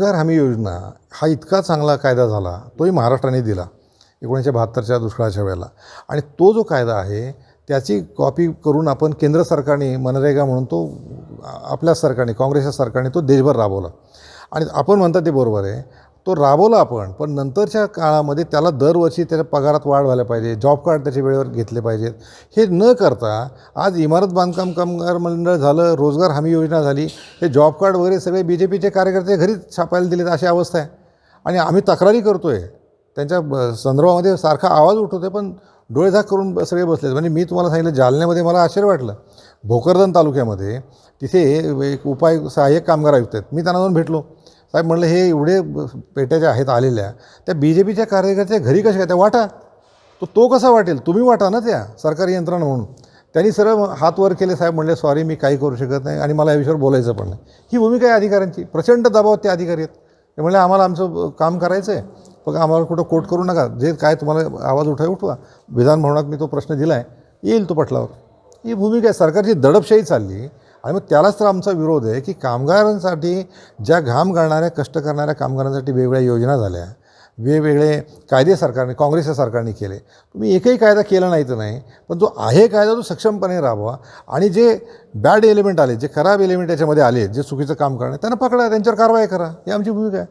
रोजगार हमी योजना हा इतका चांगला कायदा झाला तोही महाराष्ट्राने दिला एकोणीसशे बहात्तरच्या दुष्काळाच्या वेळेला. आणि तो जो कायदा आहे त्याची कॉपी करून आपण केंद्र सरकारने मनरेगा म्हणून तो आपल्या सरकारने काँग्रेसच्या सरकारने तो देशभर राबवला. आणि आपण म्हणता ते बरोबर आहे तो राबवला आपण पण नंतरच्या काळामध्ये त्याला दरवर्षी त्याच्या पगारात वाढ व्हायला पाहिजे जॉब कार्ड त्याच्या वेळेवर घेतले पाहिजेत. हे न करता आज इमारत बांधकाम कामगार मंडळ झालं रोजगार हमी योजना झाली हे जॉब कार्ड वगैरे सगळे बी जे पीचे कार्यकर्ते घरीच छापायला दिलेत अशी अवस्था आहे. आणि आम्ही तक्रारी करतो आहे त्यांच्या ब- संदर्भामध्ये सारखा आवाज उठवते पण डोळेझाक करून सगळे बसलेत. म्हणजे मी तुम्हाला सांगितलं जालन्यामध्ये मला आश्चर्य वाटलं. भोकरदन तालुक्यामध्ये तिथे एक उपाय सहाय्यक कामगार आयुक्त आहेत. मी त्यांना जाऊन भेटलो. साहेब म्हणलं हे एवढे पेट्याच्या आहेत आलेल्या त्या बी जे पीच्या कार्यकर्त्या घरी कशा काय त्या वाटा. तो तो कसा वाटेल? तुम्ही वाटा ना त्या सरकारी यंत्रणा म्हणून. त्यांनी सरळ हात वर केले साहेब म्हणले सॉरी मी काही करू शकत नाही आणि मला या विषयावर बोलायचं पण नाही. ही भूमिका आहे अधिकाऱ्यांची. प्रचंड दबाव ते अधिकारी आहेत. ते म्हणले आम्हाला आमचं काम करायचं आहे बघा आम्हाला कुठं कोट करू नका. जे काय तुम्हाला आवाज उठाय उठवा. विधानभवनात मी तो प्रश्न दिला आहे येईल तो पटलावर. ही भूमिका आहे. सरकारची दडपशाही चालली. आणि मग त्यालाच तर आमचा विरोध आहे की कामगारांसाठी ज्या घाम घालणाऱ्या कष्ट करणाऱ्या कामगारांसाठी वेगवेगळ्या योजना झाल्या. वेगवेगळे कायदे सरकारने काँग्रेसच्या सरकारने केले. तुम्ही एकही कायदा केला नाही तर नाही पण जो आहे कायदा तो सक्षमपणे राबवा. आणि जे बॅड एलिमेंट आले जे खराब एलिमेंट याच्यामध्ये आले जे चुकीचं काम करणे त्यांना पकडा त्यांच्यावर कारवाई करा. ही आमची भूमिका आहे.